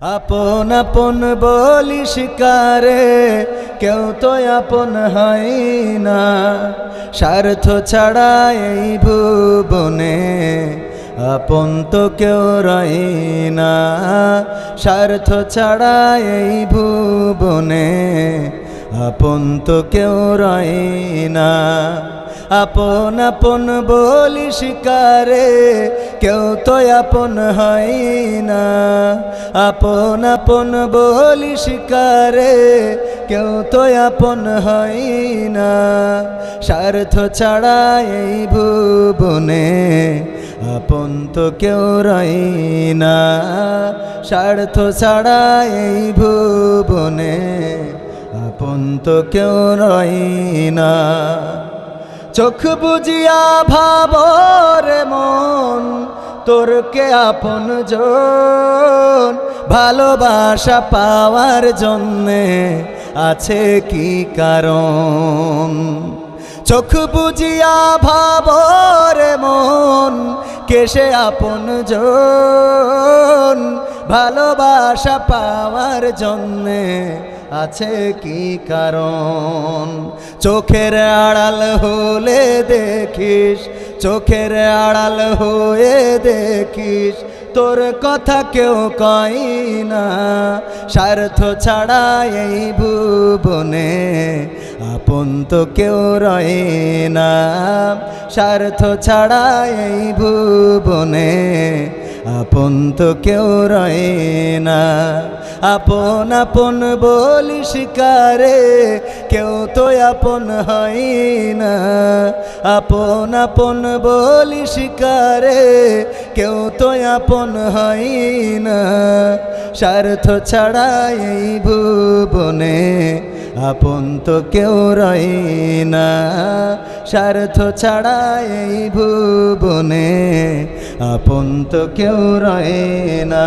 আপন আপন বলি শিকারে, কেউ তো আপন হয় না। স্বার্থ ছাড়া এই ভুবনে আপন তো কেউ রয় না। স্বার্থ ছাড়া এই ভুবনে আপন তো কেউ রয় না। আপন আপন বলি শিকারে কেউ তো আপন হয় না। আপন আপন বলি শিকারে, কেউ তো আপন হয় না। স্বার্থ ছাড়া এই ভুবনে আপন তো কেউ রয় না। স্বার্থ ছাড়া এই ভুবনে আপন তো কেউ রয় না। চোখ বুঝিয়া ভাবর মন তোর কে আপন জন, ভালোবাসা পাওয়ার জন্যে আছে কি কারণ? চোখ বুঝিয়া ভাবর মন কেসে আপন জন? ভালোবাসা পাওয়ার জন্যে আছে কি কারণ? চোখের আড়াল হলে দেখিস চোখের আড়াল হয়ে দেখিস, তোর কথা কেউ কয় না। স্বার্থ ছাড়া এই ভুবনে আপন তো কেউ রয় না। স্বার্থ ছাড়া এই ভুবনে আপন তো কেউ রয় না। আপন আপন বলি শিকারে কেউ তো আপন হয় না। আপন আপন বলি শিকারে, কেউ তো আপন হয় না। স্বার্থ ছাড়া এই ভুবনে আপন তো কেউ রয় না। স্বার্থ ছাড়া এই ভুবনে আপন তো কেউ রয় না।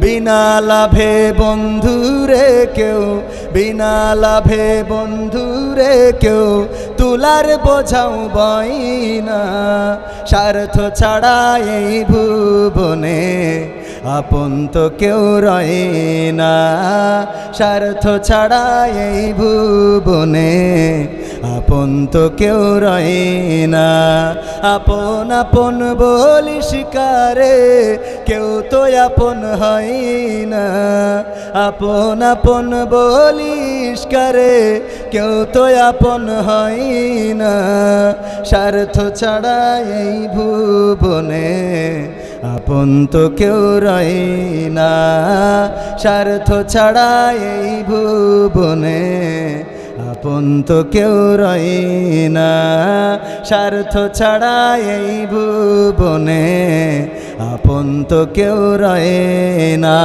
বিনা লাভে বন্ধুরে কেউ, বিনা লাভে বন্ধুরে কেউ, তুলার বোঝাও বই না স্বার্থ ছাড়া এই ভুবনে আপন তো কেউ রয় না স্বার্থ ছাড়া এই ভুবনে আপন তো কেউ রয় না আপন আপন বলি শিকারে কেউ তো আপন হয় না। আপন আপন বলিস করে, কেউ তো আপন হয় না। স্বার্থ ছাড়া এই ভুবনে আপন তো কেউ রয় না। স্বার্থ ছাড়া এই ভুবনে আপন তো কেউ রয় না। স্বার্থ ছাড়া এই ভুবনে আপন তো কেউ রয়ে না।